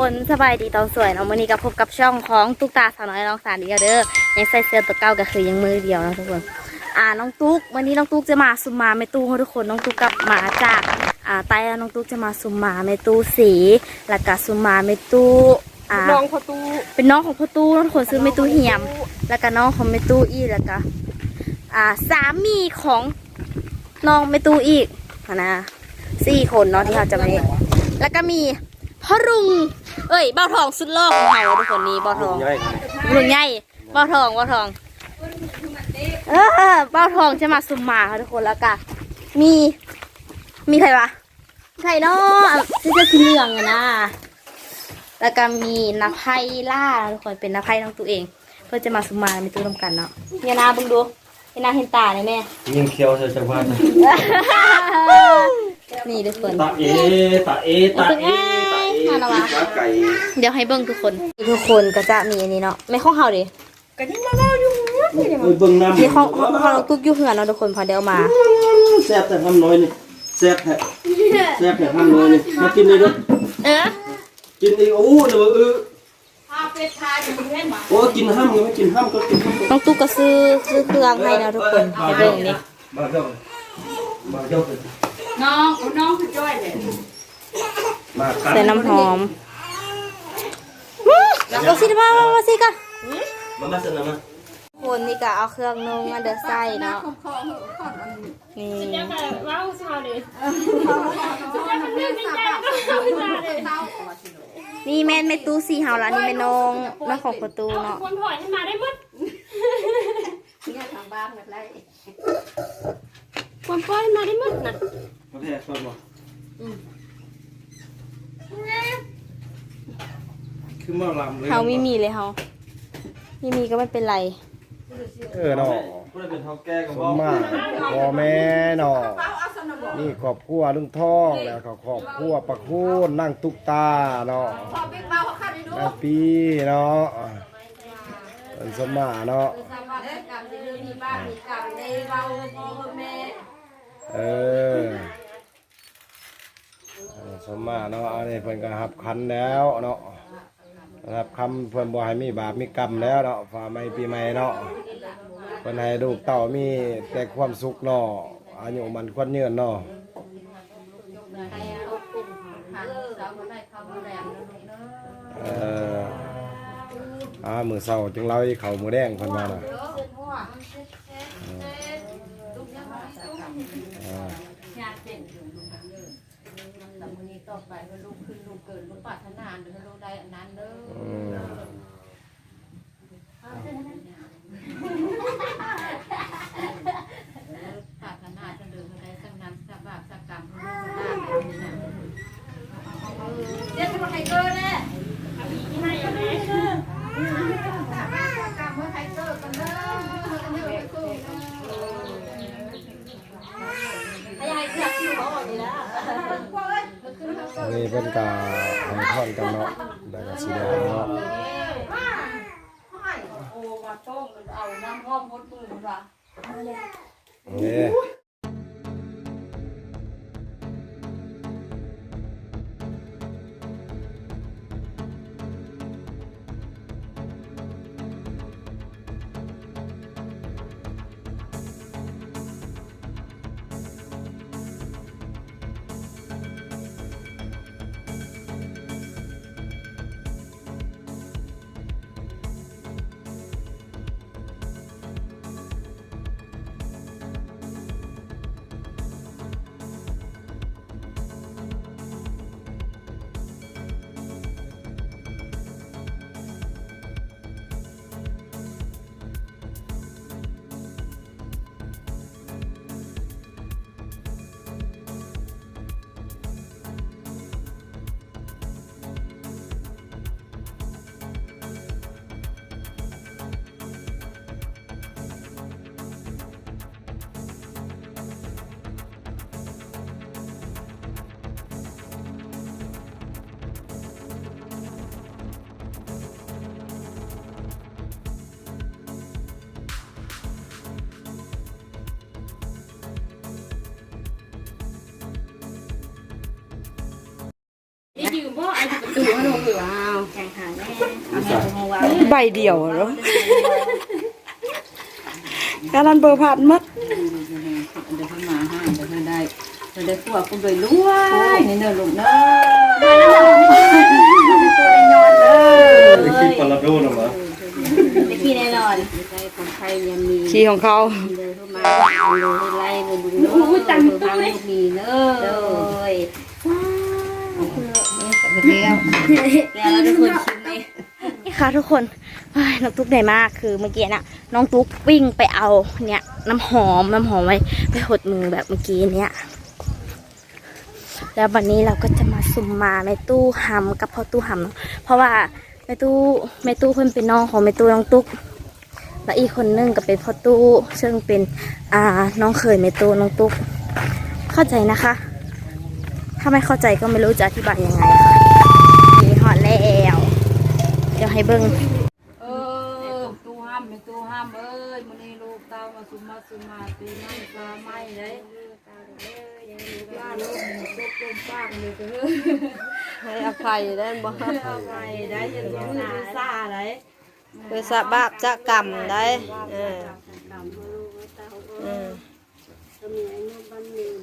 คนสบายดีตอนสวยเนาะมื้อนี้ก็พบกับช่องของตุ๊กตาสาวน้อยน้องสารอีกแล้วเด้อยังใส่เสื้อตัวเก่าก็คือยังมือเดียวเนาะทุกคนอ่าน้องตุ๊กวันนี้น้องตุ๊กจะมาซุมมาเมตู้ให้ทุกคนน้องตุ๊กกลับมาจากอ่าไต้แล้วน้องตุ๊กจะมาซุมมาเมตู้สีแล้วก็ซุมมาเมตู้อ่าน้องประตูเป็นน้องของพ่อตู้น้องทุกคนซื้อเมตู้เหียม แล้วก็น้องของเมตู้อีกแล้วก็อ่าสามีของน้องเมตู้อีกนะสี่คนเนาะที่เขาจะมาเล่นแล้วก็มี พ่อรุง เอ้ยเบ้าทองสุดหล่อของเราทุกคนนี้เบ้าทองใหญ่รุงใหญ่เบ้าทองเบ้าทอง เออเบ้าทองจะมาซุมมาค่ะทุกคนแล้วก็มี มีใครวะใครเนาะที่จะสีเหลืองอะนะ แล้วก็มีนักไพ่ล่าทุกคนเป็นนักไพ่น้องตัวเอง เพื่อจะมาซุมมาในตู้ร่วมกันเนาะเนี่ยนะบึงดูเห็นหน้าเห็นตาเลยแม่ยิงเคียวใส่จังหวัดนี่ทุกคนตาเอตาเอตาเอตาเอ มาแล้ววะไก่เดี๋ยวให้เบิ้งทุกคน ทุกคนก็จะมีอันนี้เนาะไม่ข้องเฮาดิกันยังมาเล่าอยู่เอ้ยเบิ่งน้ำมีข้องข้องข้องน้องตุ๊กอยู่เหือนเนาะทุกคนพอเดี๋ยวเอามา แซ่บแต่ทำน้อยนี่แซ่บแท้แซ่บแต่ทำน้อยนี่มากินเลยเด้อเออกินอีกโอ้เดี๋ยวเออพาเป็ดทายอยู่เล่นมาโอ้กินห้ำยังไม่กินห้ำก็กินห้ำน้องตุ๊กก็ซื้อซื้อเครื่องให้นะทุกคนให้เบิ้งนี่มาเจ้ามาเจ้าน้องน้องคือจ้อยเลยมา ใส่น้ำหอมเอาสิมามามาสิกันมามาเสนอมาคนนี่ก็เอาเครื่องนุ่งอันเดอร์ไส้เนาะคอคอคอมันนี่ว้าวชาเลยนี่แม่นแม่ตู้สีเฮาละนี่แม่นองน้องของประตูเนาะคนถอยให้มาได้หมดเนี่ยทางบ้านแบบไรคนปล่อยมาได้หมดน่ะมาแพ้ก่อนบ่ คือมาลำเลยเฮาไม่มีเลยเฮาไม่มีก็ไม่เป็นไร เออเนาะเพื่อเป็นเท่าแก่กับสบ่มมาพ่อแม่เนาะนี่ครอบครัวลุงท่องแล้วก็ครอบครัวปักคูนนั่งตุกตาเนาะพอบิ๊กเบาเขาขับไปดูนั่งปีเนาะเป็นสมมาเนาะสามารถกรรมที่มีบ้านมีกรรมในเบาพ่อแม่เออเออสมมาเนาะอันนี้เพิ่นก็รับคันแล้วเนาะ รับคำเพิ่นบ่ให้มีบาปมีกรรมแล้วเนาะฝ่าไม่ปีใหม่เนาะเพิ่นให้ลูกเต้ามีแต่ความสุขเนาะอายุมันควรยืนเนาะเอนสาหนเข้ามาแรงนะลูกเนาะเอออ่ามือเศร้าจึงเล่าให้เขามือแดงเพันมาน่ะ อ่าญาติเป็นอยู่ลูกเด้อแต่มื้อนี้ต่อไปว่าลูกขึ้นลูกเกินลูกปรารถนาเด้อลูกได้อันนั้นเด้ออืมปรารถนาจะเดินได้สักน้ำสักบาทสักกรรมลูกได้แบบนี้นะเดี๋ยวจะมาไทเกอร์แน่กรรมเมื่อไทเกอร์กันเด้อเดี๋ยวไปคู่ไอ้ยายเสือกอยู่เขาบอกนี่แล้ว อันนี้เป็น กาให้ท่อนกันเนาะได้กับสีแดงเนาะโอ้มาต้มเอาน้ำห้อมมดมือมานี่ ยืมบ่ไอ้ประตูให้ลงอยู่อ้าวแข่งขันแน่เอาให้ลงวางใบเดียวเหรอการันเบอร์ผ่านมัดเดี๋ยวเพิ่นมาห้าเดี๋ยวเพิ่นได้เดี๋ยวได้พวกคุณไปรวยนี่เด้อลูกเด้อตัวได้นอนเด้อคิดปลาโดนหรอวะได้ขี้แน่นอนใจคนไทยยังมีขี่ของเขาเดินเข้ามาเดินไล่เดินดูเนาะจังตัวเลยมีเนอะเลย แล้วแล้วทุกคนชิมไหมนี่ค่ะทุกคนน้องตุ๊กเหนื่อยมากคือเมื่อกี้น่ะน้องตุ๊กวิ่งไปเอาเนี่ยน้ำหอมน้ำหอมไว้ไปหดมือแบบเมื่อกี้เนี้ยแล้ววันนี้เราก็จะมาซุ่มมาในตู้หำกับพ่อตู้หำเนาะเพราะว่าในตู้ในตู้เพิ่นเป็นน้องของในตู้น้องตุ๊กแล้วอีกคนนึงก็เป็นพ่อตู้ซึ่งเป็นอ่าน้องเคยในตู้น้องตุ๊กเข้าใจนะคะ ถ้าไม่เข้าใจก็ไม่รู้จะอธิบายยังไงค่ะ แล้วเดี๋ยวให้เบิ้งเออตู้ห้ามเป็นตู้ห้ามเอ้ยมื้อนี้ลูกเต้ามาสุมาสุมาตีนั่งปลาไม้เลยย่าลูกตกลงปากเลยเด้อให้อภัยได้บ่เอาไปได้ยังมือซ่าได้เพื่อสะบาปจะกรรมได้เออเออก็มีอายุบ้านหนึ่ง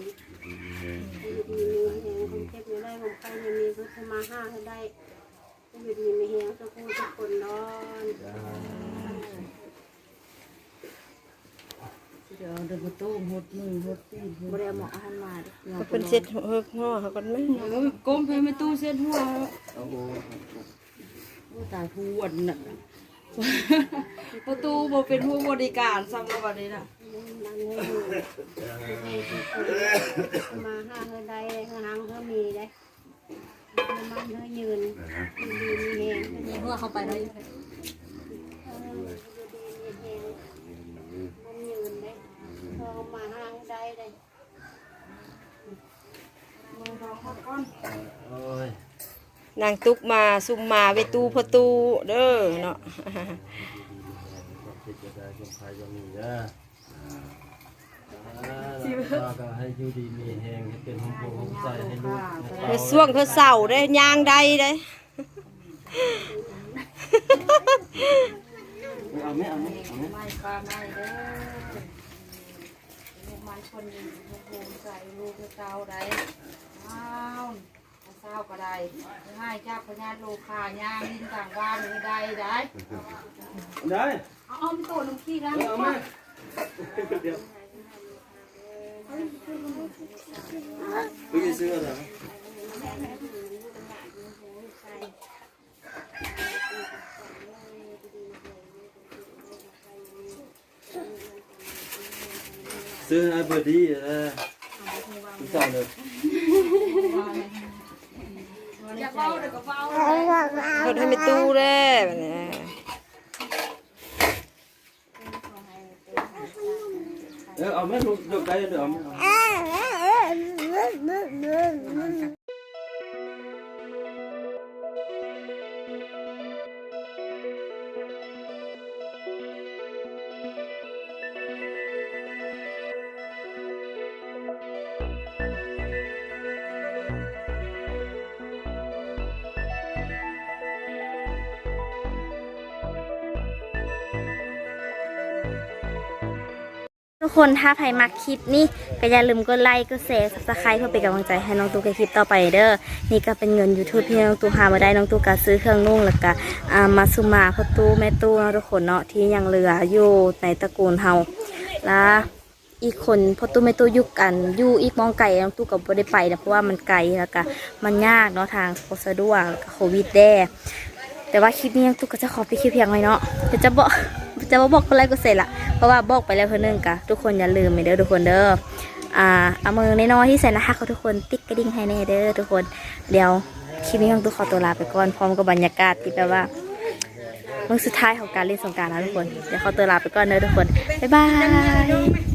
อยู่ดีมีแหงคนเก็บอยู่ได้ผมไปยังมีพุทธมาห้าให้ได้ อยู่ดีมีแหงสักคนทุกคนนอนเดี๋ยวเดินประตูหดมือหดตีนบริหมอหันมาดิมันเป็นเซ็ตเฮิกหัวเขากันไหมก้มไปไม่ตู้เส้นหัวตายผู้วนน่ะ ประตูบ่เป็นผู้บริการสำหรับวันนี้น่ะนั่งให้อยู่มาห้าให้ได้ข้างหลังก็มีได้ มันเธอยืนอยู่ดีมีแหงมีหัวเข้าไปได้เอยู่ดีมีแหงมันยืนได้พอมาห้าให้ได้ได้โอ้ยนางตุกมาซุ่มมาไปตูพอตูเด้อเนาะ คิดจะได้คนไทยยังมีนะแล้วก็ให้อยู่ดีมีแหงให้เป็นห้องโปร่งห้องใจให้ลูกให้เพื่เต้าอส่วงเพื่อเสาได้ยางใดได้เอาไหมเอาไหมเอาไหมไม่ปลาไม่เด้อลูกมันคนหนึ่งลูกโฮมใส่ลูกเต้าได้อ้าวเต้าก็ได้ให้เจ้าพญาโลคาย่างดินต่างบ้านไม่ได้ได้ได้เอาเอาไปตัวน้ำขี้ร้านเอาไหมเดี๋ยว ไปซื้ออะไรซื้อให้เบอดี้เออพี่สาวเลยอยากเฝ้าเดี๋ยวก็เฝ้าเพิ่นให้ไปตู้เด้แบบนี้ อเอาแม่ลูกยกได้เดี๋ยวเอา ทุกคนถ้าใครมาคลิปนี้ก็อย่าลืมกดไลค์กดแชร์ซับสไครต์เพื่อเป็นกำลังใจให้น้องตุ๊กในคลิปต่อไปเด้อนี่ก็เป็นเงินยูทูบที่น้องตุ๊กหามาได้น้องตุ๊กก็ซื้อเครื่องนุ่งแล้วก็อ่ามาซุมาพ่อตู้แม่ตู้เนาะทุกคนเนาะที่ยังเหลืออยู่ในตระกูลเฮาและอีกคนพ่อตู้แม่ตู้ยุกกันอยู่อีกมองไก่น้องตุ๊กก็บ่ได้ไปนะเพราะว่ามันไกลแล้วก็มันยากเนาะทางโคสะดวกแล้วก็โควิดแด้แต่ว่าคลิปนี้ยังตุ๊กก็จะขอไปคลิปเพียงไว้เนาะแต่จะบอกจะบอกคนแรก็เสร็จละ เพราะว่าบอกไปแล้วเพื่อนนึงกะทุกคนอย่าลืมเด้อทุกคนเด้ออ่าเอามือน้อยๆที่ใส่รหัสเขาทุกคนติ๊กกระดิ่งให้แน่เด้อทุกคนเดี๋ยวคลิปนี้ต้องตุ๊กขอตัวลาไปก่อนพร้อมกับบรรยากาศที่แปลว่ามื้อสุดท้ายของการเล่นสงการแล้วทุกคน เดี๋ยวขอตัวลาไปก่อนเด้อทุกคน บ๊ายบาย